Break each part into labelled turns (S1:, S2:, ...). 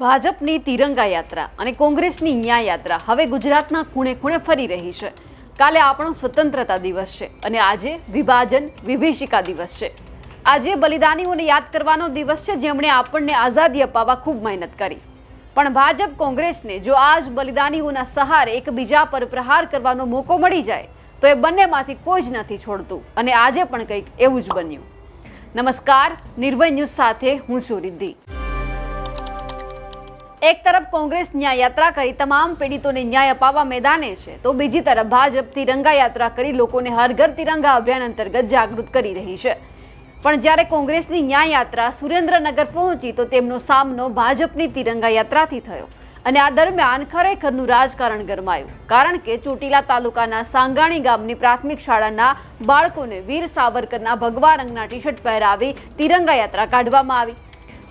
S1: ભાજપની તિરંગા યાત્રા અને કોંગ્રેસની ન્યાય યાત્રા હવે ગુજરાતના ખૂણે ખૂણે ફરી રહી છે. કાલે આપણો સ્વતંત્રતા દિવસ છે અને આજે વિભાજન વિભીષિકા દિવસ છે. આજે બલિદાનીઓને યાદ કરવાનો દિવસ છે જેમણે આપણને આઝાદી અપાવવા ખૂબ મહેનત કરી. પણ ભાજપ કોંગ્રેસને જો આજ બલિદાનીઓના સહારે એકબીજા પર પ્રહાર કરવાનો મોકો મળી જાય, તો એ બંનેમાંથી કોઈ જ નથી છોડતું અને આજે પણ કંઈક એવું જ બન્યું. નમસ્કાર, નિર્ભય ન્યૂઝ સાથે હું છું રિદ્ધિ. એક તરફ કોંગ્રેસ ન્યાય યાત્રા કરી, તમામ પીડિતોને ન્યાય અપાવવા મેદાને છે, તો બીજી તરફ ભાજપ તિરંગા યાત્રા કરી, લોકોને હર ઘર તિરંગા અભિયાન અંતર્ગત જાગૃત કરી રહી છે. પણ જ્યારે કોંગ્રેસની ન્યાય યાત્રા સુરેન્દ્રનગર પહોંચી, તો તેમનો સામનો ભાજપની તિરંગા યાત્રાથી થયો અને આ દરમિયાન ખરેખરનું રાજકારણ ગરમાયું. કારણ કે ચોટીલા તાલુકાના સાંગાણી ગામની પ્રાથમિક શાળાના બાળકોને વીર સાવરકરના ભગવા રંગના ટી શર્ટ પહેરાવી તિરંગા યાત્રા કાઢવામાં આવી.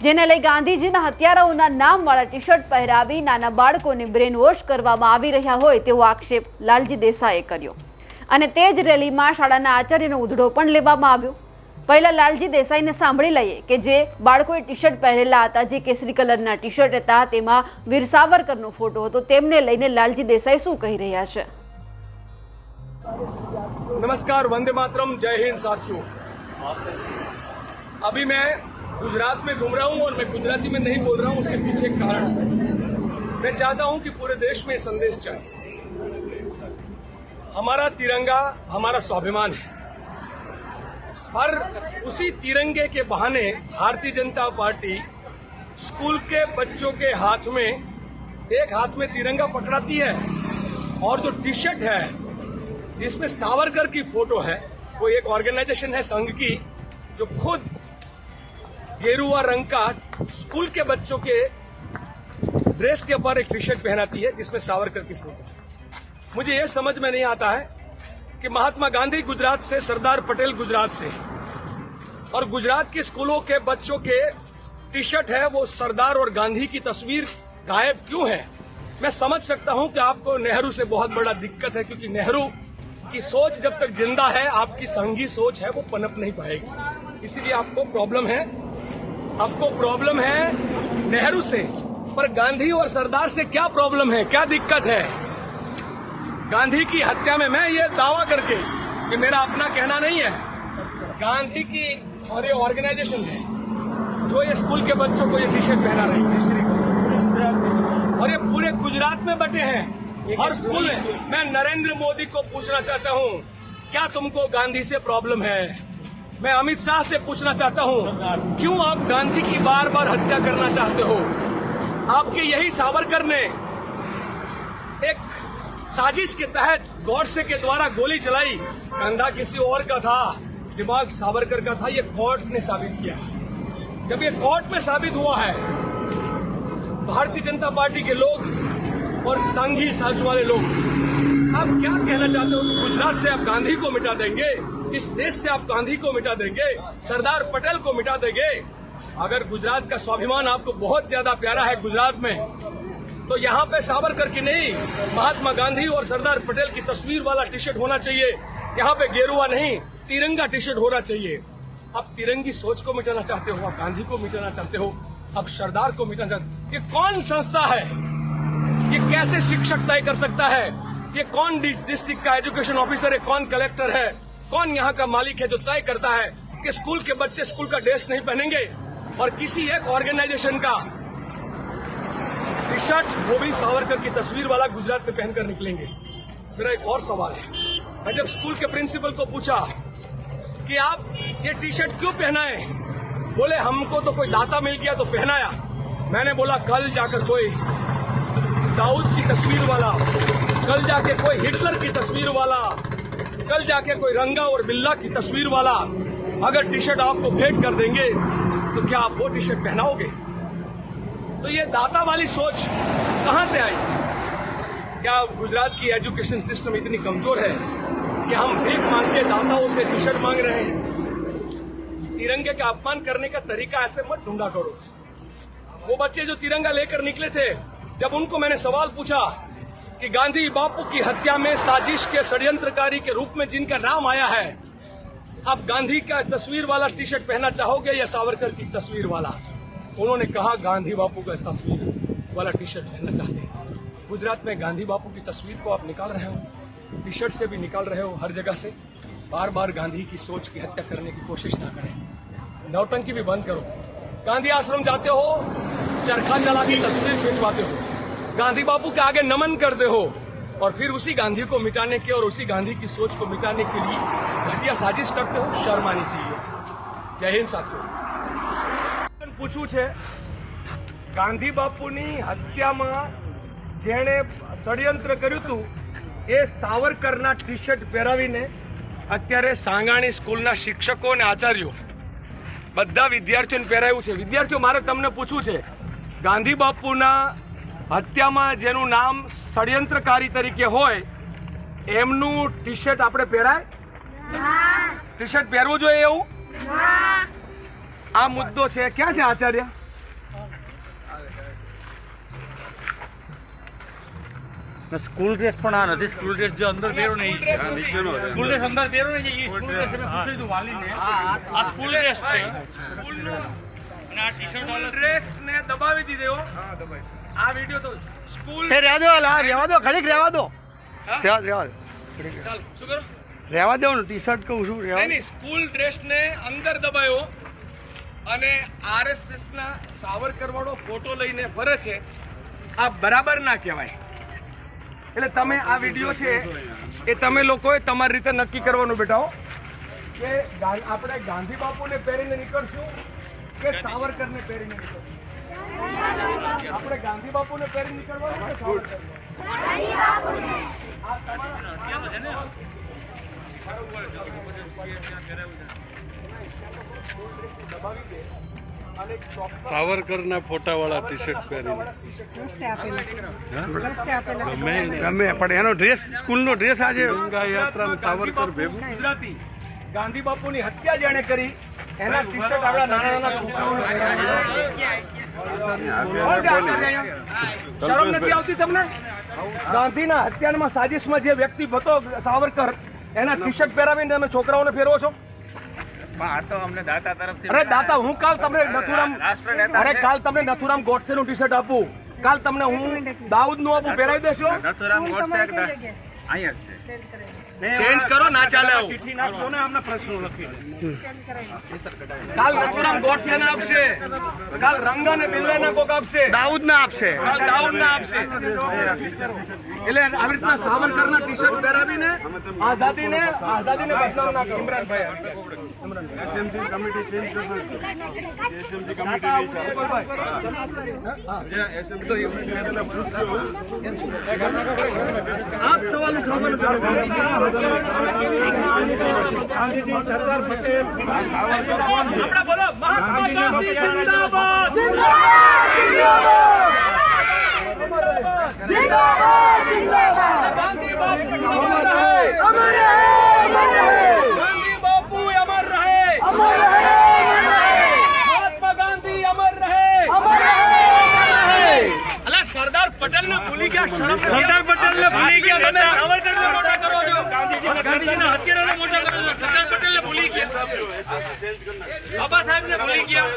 S1: જેને લઈ ગાંધીજીના હત્યારાઓના નામવાળા ટી શર્ટ પહેરાવી નાના બાળકોને બ્રેન વોશ કરવામાં આવી રહ્યા હોય તેવો આક્ષેપ લાલજી દેસાઈએ કર્યો. અને તે જ રેલીમાં શાળાના આચાર્યનો ઉધડો પણ લેવામાં આવ્યો. પહેલાં લાલજી દેસાઈને સાંભળી લઈએ કે જે બાળકોએ ટી શર્ટ પહેરેલા હતા, જે કેસરી કલરના ટી શર્ટ હતા, તેમાં વીર સાવરકરનો ફોટો હતો. તેમને લઈને લાલજી દેસાઈ શું કહી રહ્યા છે?
S2: નમસ્કાર, વંદે માતરમ. જય હિન્દ, સાથીઓ. અભી મેં गुजरात में घूम रहा हूँ और मैं गुजराती में नहीं बोल रहा हूँ, उसके पीछे कारण मैं चाहता हूँ कि पूरे देश में संदेश जाए। हमारा तिरंगा हमारा स्वाभिमान है। पर उसी तिरंगे के बहाने भारतीय जनता पार्टी स्कूल के बच्चों के हाथ में, एक हाथ में तिरंगा पकड़ाती है और जो टी शर्ट है, जिसमें सावरकर की फ़ोटो है, वो एक ऑर्गेनाइजेशन है संघ की, जो खुद गेरुआ रंग का स्कूल के बच्चों के ड्रेस के ऊपर एक टी शर्ट पहनाती है, जिसमें सावरकर की फ़ोटो मुझे यह समझ में नहीं आता है कि महात्मा गांधी गुजरात से, सरदार पटेल गुजरात से, और गुजरात के स्कूलों के बच्चों के टी शर्ट है, वो सरदार और गांधी की तस्वीर गायब क्यों है? मैं समझ सकता हूँ कि आपको नेहरू से बहुत बड़ा दिक्कत है, क्योंकि नेहरू की सोच जब तक ज़िंदा है, आपकी संघी सोच है, वो पनप नहीं पाएगी। इसीलिए आपको प्रॉब्लम है आपको प्रॉब्लम है नेहरू से, पर गांधी और सरदार से क्या प्रॉब्लम है? क्या दिक्कत है? गांधी की हत्या में मैं ये दावा करके कि मेरा अपना कहना नहीं है। गांधी की और ये ऑर्गेनाइजेशन है, जो ये स्कूल के बच्चों को ये टी शर्ट पहना रही है। और ये पूरे गुजरात में बटे हैं। हर स्कूल में मैं नरेंद्र मोदी को पूछना चाहता हूँ, क्या तुमको गांधी से प्रॉब्लम है? मैं अमित शाह से पूछना चाहता हूँ, क्यों आप गांधी की बार बार हत्या करना चाहते हो? आपके यही सावरकर ने एक साजिश के तहत गौडसे के द्वारा गोली चलाई। कंधा किसी और का था, दिमाग सावरकर का था, ये कोर्ट ने साबित किया। जब ये कोर्ट में साबित हुआ है, भारतीय जनता पार्टी के लोग और संघी साज वाले लोग, आप क्या कहना चाहते हो? गुजरात से आप गांधी को मिटा देंगे? इस देश से आप गांधी को मिटा देंगे, सरदार पटेल को मिटा देंगे। अगर गुजरात का स्वाभिमान आपको बहुत ज़्यादा प्यारा है गुजरात में तो यहाँ पे सावरकर की नहीं, महात्मा गांधी और सरदार पटेल की तस्वीर वाला टी शर्ट होना चाहिए। यहाँ पे गेरुआ नहीं, तिरंगा टी शर्ट होना चाहिए। आप तिरंगी सोच को मिटाना चाहते हो, आप गांधी को मिटाना चाहते हो, आप सरदार को मिटाना चाहते ये कौन संस्था है? ये कैसे शिक्षक तय कर सकता है? ये कौन डिस्ट्रिक्ट का एजुकेशन ऑफिसर है? कौन कलेक्टर है? कौन यहाँ का मालिक है जो तय करता है कि स्कूल के बच्चे स्कूल का ड्रेस नहीं पहनेंगे और किसी एक ऑर्गेनाइजेशन का टी शर्ट भी सावरकर की तस्वीर वाला गुजरात में पहनकर निकलेंगे। मेरा एक और सवाल है। मैं जब स्कूल के प्रिंसिपल को पूछा कि आप ये टी शर्ट क्यों पहनाए? बोले, हमको तो कोई दाता मिल गया तो पहनाया। मैंने बोला, कल जाकर कोई दाऊद की तस्वीर वाला, कल जाके कोई हिटलर की तस्वीर वाला कल जाके कोई रंगा और बिल्ला की तस्वीर वाला अगर टी शर्ट आपको भेंट कर देंगे तो क्या आप वो टी शर्ट पहनाओगे? तो ये दाता वाली सोच कहाँ से आई? क्या गुजरात की एजुकेशन सिस्टम इतनी कमज़ोर है कि हम भीख मांग के दाताओं से टी शर्ट मांग रहे हैं? तिरंगे का अपमान करने का तरीका ऐसे मत ढूंढा करो। वो बच्चे जो तिरंगा लेकर निकले थे, जब उनको मैंने सवाल पूछा कि गांधी बापू की हत्या में साजिश के षड्यंत्रकारी के रूप में जिनका नाम आया है, आप गांधी का तस्वीर वाला टी शर्ट पहनना चाहोगे या सावरकर की तस्वीर वाला? उन्होंने कहा, गांधी बापू का तस्वीर वाला टी शर्ट पहनना चाहते हैं। गुजरात में गांधी बापू की तस्वीर को आप निकाल रहे हो टी शर्ट से भी निकाल रहे हो हर जगह से। बार बार गांधी की सोच की हत्या करने की कोशिश ना करें। नौटंकी भी बंद करो। गांधी आश्रम जाते हो, चरखा चला के तस्वीर खिंचवाते हो। गांधी बापू के आगे नमन करते हो और फिर उसी गांधी को मिटाने के और उसी गांधी की सोच को मिटाने के लिए घटिया साजिश करते हो शर्म आनी चाहिए જય હિન્દ સાથીઓ પૂછવું છે ગાંધી બાપુની હત્યામાં જેણે ષડયંત્ર કર્યું હતું એ સાવરકરના ટી શર્ટ પહેરાવીને અત્યારે સાંગાણી સ્કૂલના શિક્ષકો અને આચાર્યો બધા વિદ્યાર્થીઓને પહેરાવ્યું છે વિદ્યાર્થીઓ મારે તમને પૂછવું છે ગાંધી બાપુના હત્યામાં જેનું નામ ષડયંત્રકારી તરીકે હોય એમનું ટી શર્ટ આપણે પહેરાય? ટી શર્ટ પહેરવું જોઈએ એવું? આ મુદ્દો છે. ક્યાં છે આચાર્ય?
S3: સ્કૂલ ડ્રેસ પણ આ નથી. સ્કૂલ ડ્રેસ જો અંદર પહેરો ને
S2: સ્કૂલ ડ્રેસ.
S3: સ્કૂલ અંદર પહેરો ને એ સ્કૂલ ડ્રેસ મેં પૂછ્યું હતું વાલીને. આ સ્કૂલ ડ્રેસ છે.
S2: સ્કૂલનો
S3: અને આ ટી શર્ટ
S2: ડ્રેસ ને દબાવી દીધો. આ વિડિયો તો સ્કૂલ
S4: એ રહેવા દો લા રહેવા દો ઘડીક રહેવા દો. રહેવા રહેવા દો.
S2: ચાલ શું કરો?
S4: રહેવા દો ને ટી શર્ટ કહું છું રહેવા
S2: નહીં નહીં સ્કૂલ ડ્રેસ ને અંદર દબાયો અને આરએસએસ ના સાવરકર વાળો ફોટો લઈને ફરે છે. આ બરાબર ના કહેવાય. એટલે તમે આ વીડિયો છે એ તમે લોકોએ તમારી રીતે નક્કી કરવાનું બેટાઓ. કે આપણે ગાંધી બાપુને પહેરીને નીકળશું કે સાવરકરને પહેરીને નીકળશું? આપણે ગાંધી બાપુને પહેરી નીકળવાનું સાવરકરને? આ તમારા દબાવી દે અને ચોક્કસ
S5: સાવરકરના ફોટાવાળા ટી શર્ટ પહેરીને. ગમે.
S4: ગમે પણ એનો ડ્રેસ સ્કૂલનો ડ્રેસ આજે
S5: ગંગા યાત્રા સાવરકર ભેગું.
S2: ગુજરાતી. ગાંધી બાપુની હત્યા જેણે કરી એના ટી શર્ટ આપણા નાના નાના શરમ નથી આવતી તમને? ગાંધીના હત્યામાં સાજિશમાં જે વ્યક્તિ હતો સાવરકર એના ટી શર્ટ પહેરાવીને તમે છોકરાઓને ફેરવો છો?
S3: આ તો અમને દાતા તરફથી
S2: અરે દાતા હું કાલ તમને નથુરામ અરે કાલ તમને નથુરામ ગોડસે નું ટી શર્ટ આપું. કાલ તમને હું દાઉદનું આપું પહેરાવી દેશો.
S3: નથુરામ ગોડસે અહીંયા છે.
S2: ચેન્જ કરો ના ચાલે આવું.
S3: ચિઠ્ઠી નાખો ને આમને પ્રશ્નો લખીને?
S2: કાલ નથુરામ ગોઠિયા ને આપશે. કાલ રંગા ને બિલ્લા ને કોક આપશે.
S4: દાઉદ ને આપશે.
S2: કાલ દાઉદ ને આપશે. એટલે આવી રીતના સાવરકર ના ટી શર્ટ પહેરાવીને આઝાદી ને આઝાદી ને બદનામ ના કરો. Imranbhai
S5: SMC committee change SMC committee
S2: આપ સવાલ ગાંધીજી સરદાર પટેલ આપણે બોલો મહાત્મા ગાંધી જિંદાબાદ ગાંધી બાપુ અમર રહે ગાંધી બાપુ અમર રહે મહાત્મા ગાંધી અમર રહે. અલા સરદાર પટેલ ને ભૂલી ગયા
S3: સરદાર પટેલ ને ભૂલી ગયા તમે
S2: સાવરકર ને મોટા કરો છો.
S3: ગાંધીજીના હત્યારાને મોટા કરો છો. સરદાર પટેલ ને ભૂલી ગયા. બાબા સાહેબ ને ભૂલી ગયા.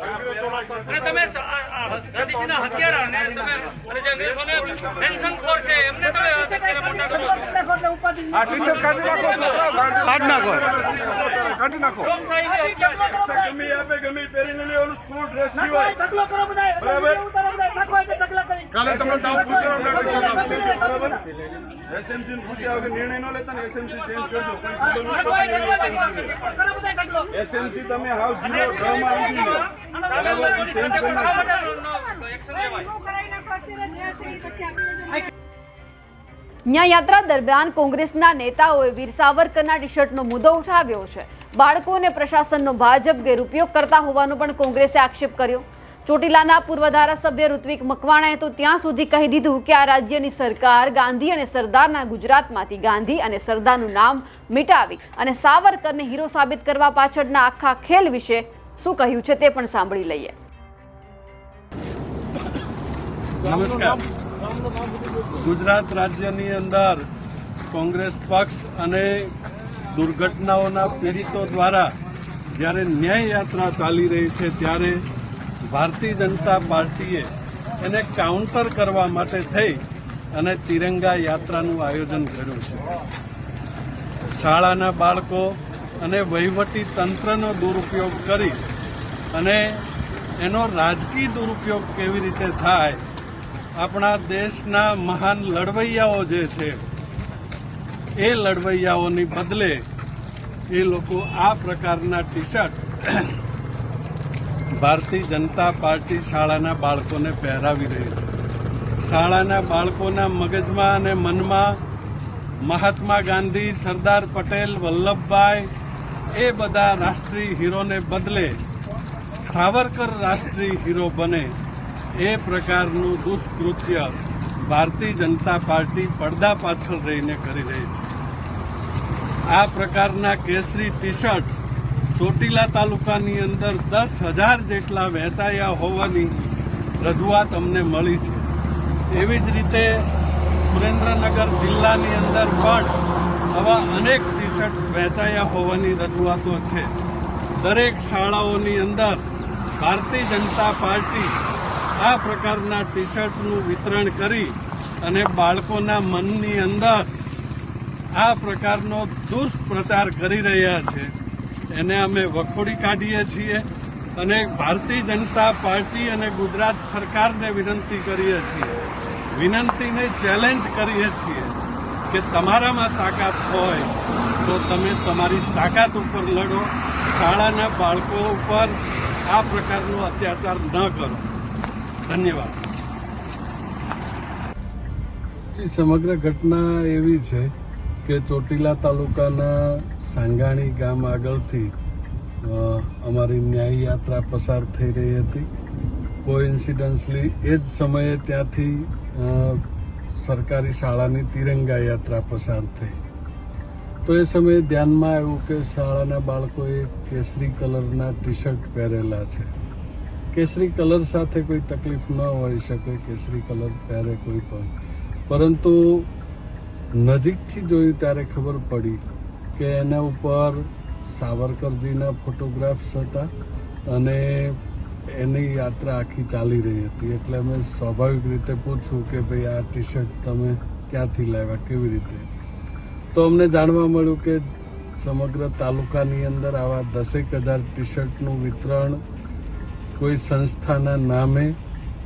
S3: અને તમે ગાંધીજીના હત્યારા તમે જે અંગ્રેજોને પેન્શન ખોર છે એમને તમે અત્યારે મોટા કરો
S4: આ ટી કાઢી નાખો કાઢ નાખો કાઢી નાખો.
S5: ગમે આપે ગમે પહેરીને લેવાનું સ્કૂલ ડ્રેસ સિવાય બરાબર કાલે તમને દાવ પૂછવાનો બરાબર એસએમસી ને પૂછ્યા કે નિર્ણય ન લેતા ને એસએમસી ચેન્જ કરજો એસએમસી તમે હાવ જીરો ડ્રામા આવી ગયો બરાબર ચેન્જ કરી નાખો
S3: એક્શન લેવાય.
S1: ન્યાય યાત્રા દરમિયાન કોંગ્રેસના નેતાઓએ વીર સાવરકરના ટી શર્ટનો મુદ્દો ઉઠાવ્યો છે. બાળકો અને પ્રશાસનનો ભાજપ ગેરઉપયોગ કરતા હોવાનો પણ કોંગ્રેસે આક્ષેપ કર્યો. ચોટીલાના પૂર્વ ધારાસભ્ય ઋત્વિક મકવાણાએ તો ત્યાં સુધી કહી દીધું કે આ રાજ્યની સરકાર ગાંધી અને સરદારના ગુજરાતમાંથી ગાંધી અને સરદારનું નામ મિટાવી અને સાવરકરને હીરો સાબિત કરવા પાછળના આખા ખેલ વિશે શું કહ્યું છે તે પણ સાંભળી લઈએ.
S5: નમસ્કાર. ગુજરાત રાજ્યની અંદર કોંગ્રેસ પક્ષ અને દુર્ઘટનાઓના પીડિતો દ્વારા જ્યારે ન્યાય યાત્રા ચાલી રહી છે ત્યારે
S6: ભારતીય જનતા પાર્ટીએ એને કાઉન્ટર કરવા માટે થઈ અને તિરંગા યાત્રાનું આયોજન કર્યું છે. શાળાના બાળકો અને વહીવટી તંત્રનો દુરુપયોગ કરી અને એનો રાજકીય દુરુપયોગ કેવી રીતે થાય, આપણા દેશના મહાન લડવૈયાઓ જે છે, એ લડવૈયાઓની બદલે એ લોકો આ પ્રકારના T shirt Bharatiya Janata party શાળાના બાળકોને પહેરાવી રહી છે. શાળાના બાળકોના મગજમાં અને મનમાં મહાત્મા ગાંધી, સરદાર પટેલ, વલ્લભભાઈ, એ બધા રાષ્ટ્રીય હીરોને બદલે સાવરકર રાષ્ટ્રીય હીરો બને એ પ્રકારનું દુષ્કૃત્ય ભારતીય જનતા પાર્ટી પડદા પાછળ રહીને કરી રહી છે. આ પ્રકારના કેસરી ટી શર્ટ ચોટીલા તાલુકાની અંદર દસ હજાર જેટલા વહેંચાયા હોવાની રજૂઆત અમને મળી છે. એવી જ રીતે સુરેન્દ્રનગર જિલ્લાની અંદર પણ આવા અનેક ટી શર્ટ વહેંચાયા હોવાની રજૂઆતો છે. દરેક શાળાઓની અંદર ભારતીય જનતા પાર્ટી આ પ્રકારના ટી શર્ટનું વિતરણ કરી અને બાળકોના મનની અંદર આ પ્રકારનો દુષ્પ્રચાર કરી રહ્યા છે. એને અમે વખોડી કાઢીએ છીએ અને ભારતીય જનતા પાર્ટી અને ગુજરાત સરકારને વિનંતી કરીએ છીએ. વિનંતીને ચેલેન્જ કરીએ છીએ કે તમારામાં તાકાત હોય તો તમે તમારી તાકાત ઉપર લડો. શાળાના બાળકો ઉપર આ પ્રકારનો અત્યાચાર ન કરો. ધન્યવાદ. સમગ્ર ઘટના એવી છે કે ચોટીલા તાલુકાના સાંગાણી ગામ આગળથી અમારી ન્યાય યાત્રા પસાર થઈ રહી હતી. કોઇન્સિડન્સલી એ જ સમયે ત્યાંથી સરકારી શાળાની તિરંગા યાત્રા પસાર થઈ. તો એ સમયે ધ્યાનમાં આવ્યું કે શાળાના બાળકોએ કેસરી કલરના ટી શર્ટ પહેરેલા છે. કેસરી કલર સાથે કોઈ તકલીફ ન હોઈ શકે, કેસરી કલર પહેરે કોઈ પણ. પરંતુ નજીકથી જોયું ત્યારે ખબર પડી કે એના ઉપર સાવરકરજીના ફોટોગ્રાફ્સ હતા અને એની યાત્રા આખી ચાલી રહી હતી. એટલે અમે સ્વાભાવિક રીતે પૂછ્યું કે ભાઈ આ ટી શર્ટ તમે ક્યાંથી લાવ્યા, કેવી રીતે? તો અમને જાણવા મળ્યું કે સમગ્ર તાલુકાની અંદર આવા દસેક હજાર ટી શર્ટનું વિતરણ કોઈ સંસ્થાના નામે,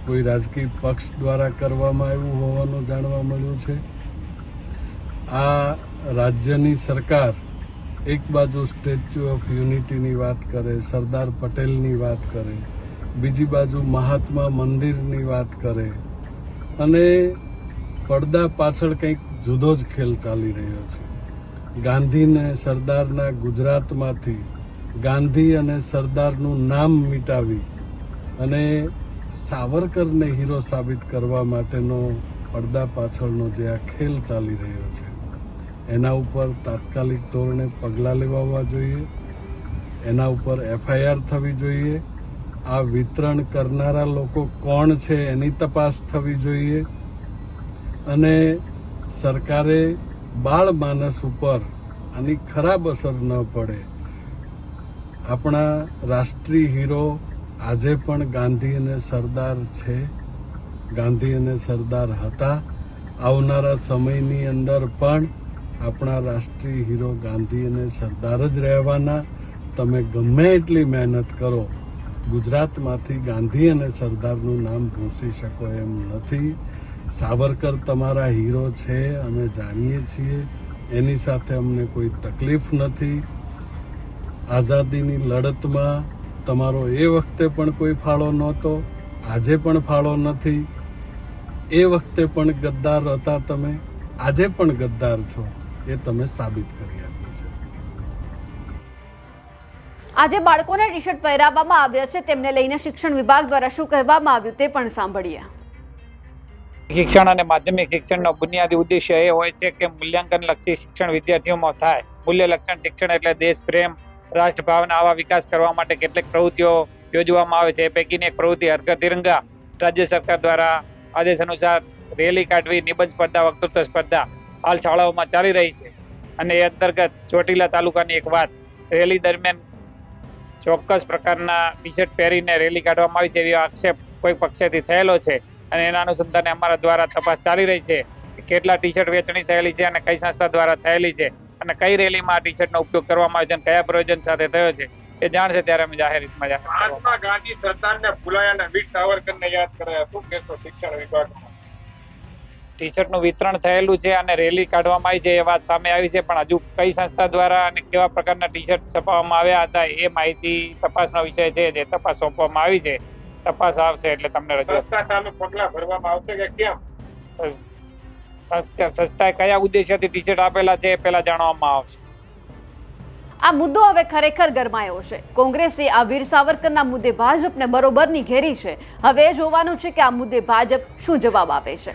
S6: કોઈ રાજકીય પક્ષ દ્વારા કરવામાં આવ્યું હોવાનું જાણવા મળ્યું છે. આ રાજ્યની સરકાર એક બાજુ સ્ટેચ્યુ ઓફ યુનિટીની વાત કરે, સરદાર પટેલની વાત કરે, બીજી બાજુ મહાત્મા મંદિરની વાત કરે. અને પડદા પાછળ કંઈક જુદો જ ખેલ ચાલી રહ્યો છે. ગાંધીને સરદારના ગુજરાતમાંથી ગાંધી અને સરદારનું નામ મિટાવી અને સાવરકરને હીરો સાબિત કરવા માટેનો પડદા પાછળનો જે આ ખેલ ચાલી રહ્યો છે એના ઉપર તાત્કાલિક ધોરણે પગલાં લેવાવા જોઈએ. એના ઉપર એફઆઈઆર થવી જોઈએ. આ વિતરણ કરનારા લોકો કોણ છે એની તપાસ થવી જોઈએ. અને સરકારે બાળ માનસ ઉપર આની ખરાબ અસર ન પડે. આપણા રાષ્ટ્રીય હીરો આજે પણ ગાંધી અને સરદાર છે. ગાંધી અને સરદાર હતા. આવનારા સમયની અંદર પણ આપણા રાષ્ટ્રીય હીરો ગાંધી અને સરદાર જ રહેવાના. તમે ગમે એટલી મહેનત કરો, ગુજરાતમાંથી ગાંધી અને સરદારનું નામ ભૂંસી શકો એમ નથી. સાવરકર તમારા હીરો છે, અમે જાણીએ છીએ. એની સાથે અમને કોઈ તકલીફ નથી. આઝાદીની લડતમાં તમારો એ વખતે પણ કોઈ ફાળો નહોતો, આજે પણ ફાળો નથી. એ વખતે પણ ગદ્દાર હતા તમે, આજે પણ ગદ્દાર છો. એ તમે સાબિત કરી આપ્યું છે.
S1: આજે બાળકોને ટી શર્ટ પહેરાવવામાં આવ્યા છે. તેમને લઈને શિક્ષણ વિભાગ દ્વારા શું કહેવામાં આવ્યું તે પણ સાંભળીએ.
S7: શિક્ષણ અને માધ્યમિક શિક્ષણનો બુનિયાદી ઉદ્દેશ્ય એ હોય છે કે મૂલ્યાંકન લક્ષી શિક્ષણ વિદ્યાર્થીઓમાં થાય. મૂલ્ય લક્ષણ શિક્ષણ એટલે દેશ પ્રેમ રાષ્ટ્ર ભાવના આવા વિકાસ કરવા માટે કેટલીક પ્રવૃત્તિઓ યોજવામાં આવે છે. એ પૈકીની એક પ્રવૃત્તિ હરકત તિરંગા રાજ્ય સરકાર દ્વારા આદેશ અનુસાર રેલી કાઢવી નિબંધ સ્પર્ધા વક્તૃત્વ સ્પર્ધા હાલ શાળાઓમાં ચાલી રહી છે. અને એ અંતર્ગત ચોટીલા તાલુકાની એક વાત, રેલી દરમિયાન ચોક્કસ પ્રકારના ટી પહેરીને રેલી કાઢવામાં આવી છે એવી આક્ષેપ કોઈ પક્ષેથી થયેલો છે. અને એના અનુસંધાને અમારા દ્વારા તપાસ ચાલી રહી છે કેટલા ટી શર્ટ વેચણી થયેલી છે અને કઈ સંસ્થા દ્વારા થયેલી છે. અને કઈ રેલીમાં ટી શર્ટનો ઉપયોગ કરવામાં આવ્યો છે અને કયા પ્રયોજન સાથે થયો છે એ જાણશે ત્યારે અમે જાહેર રીતમાં
S5: મહાત્મા ગાંધી સરદારને ભૂલાયા અને વીર સાવરકરને યાદ કરાયા. શું કહેશો શિક્ષણ વિભાગમાં?
S7: ટી શર્ટનું વિતરણ થયેલું છે અને રેલી કાઢવામાં આવી છે એ વાત સામે આવી છે. પણ હજુ કઈ સંસ્થા દ્વારા અને કેવા પ્રકારના ટી શર્ટ છપાવવામાં આવ્યા હતા એ માહિતી તપાસનો વિષય છે જે તપાસ સોંપવામાં આવી છે. તપાસ આવશે એટલે તમને રજૂઆત
S5: પગલા ભરવામાં આવશે કે કેમ?
S7: સંસ્થા સંસ્થાએ કયા ઉદ્દેશ્યથી ટી શર્ટ આપેલા છે એ પહેલા જાણવામાં આવશે.
S1: આ મુદ્દો હવે ખરેખર ગરમાયો છે. કોંગ્રેસે આ વીર સાવરકરના મુદ્દે ભાજપને બરોબરની ઘેરી છે. હવે એ જોવાનું છે કે આ મુદ્દે ભાજપ શું જવાબ આપે છે.